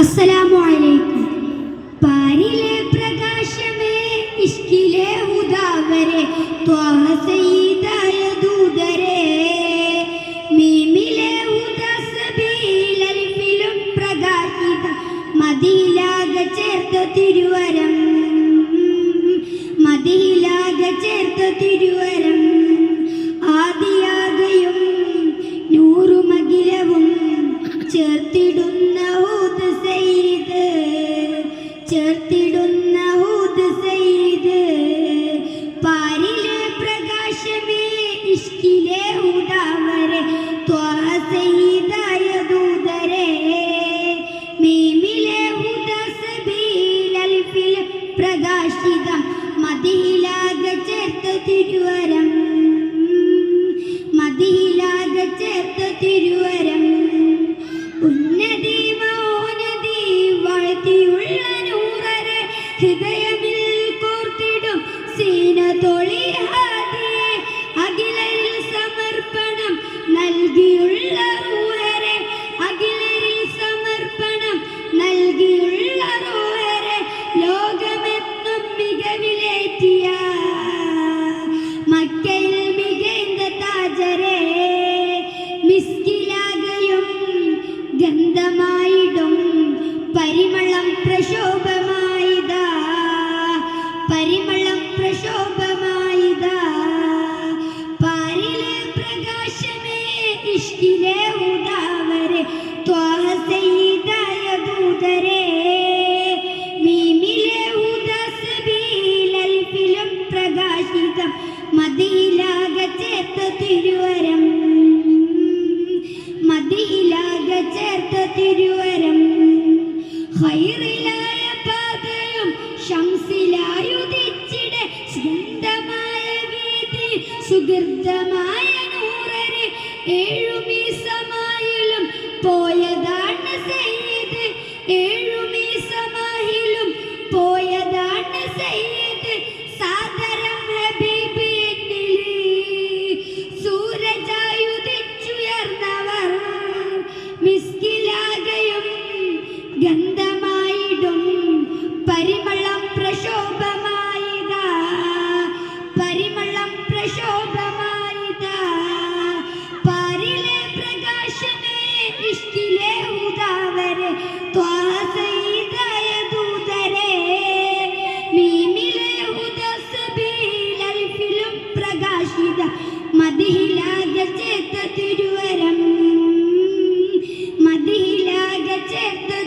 അസ്സലാമു അലൈക്കും പാരിലെ പ്രകാശമേ ഇഷ്കിലെ ഉദാവരെ ത്വാഹ സയ്യിദായ ദൂതരെ. മീമിലെ ഉദാസബീൽ അൽഫിലും പ്രകാശിത മദിയിലാക ചേർത്ത തിരുവരം. മതിയിലാകെ ചേർത്ത തിരുവരം. ചേർത്തിടുന്ന ഹൂദ് സെയ്ത് പാരിലെ പ്രകാശമേ ഇഷ്കിലെ ഉടാവരെ ത്വാഹ സയ്യിദായ ദൂതരെ. മീമിലെ ഉദാസബീൽ അൽഫിൽ പ്രകാശിത മദിയിലാക ചേർത്ത തിരുവരം. മതിയിലാകെ ചേർത്ത തിരുവരം. ഹൃദയമിൽ കോർത്തിടും. സീന തൊളി ഹാദിയെ അഖിലരിൽ സമർപ്പണം നൽകിയുള്ള സമർപ്പണം ലോകമെന്നും മക്കയിൽ ഗന്ധമായിടും. പരിമളം പ്രശോഭമായിതാ ഹൈറിലായ പാതയും ശംസിലായുദിച്ചിടെ സുഗന്ധമായ വീതി സുഗൃതമായ നൂറരെ ഏഴുമീ ഇഷ്കിലെ ഉദാവരെ ത്വാഹ ചേർത്ത തിരുവരം. മദിഹിലാക ചേർത്ത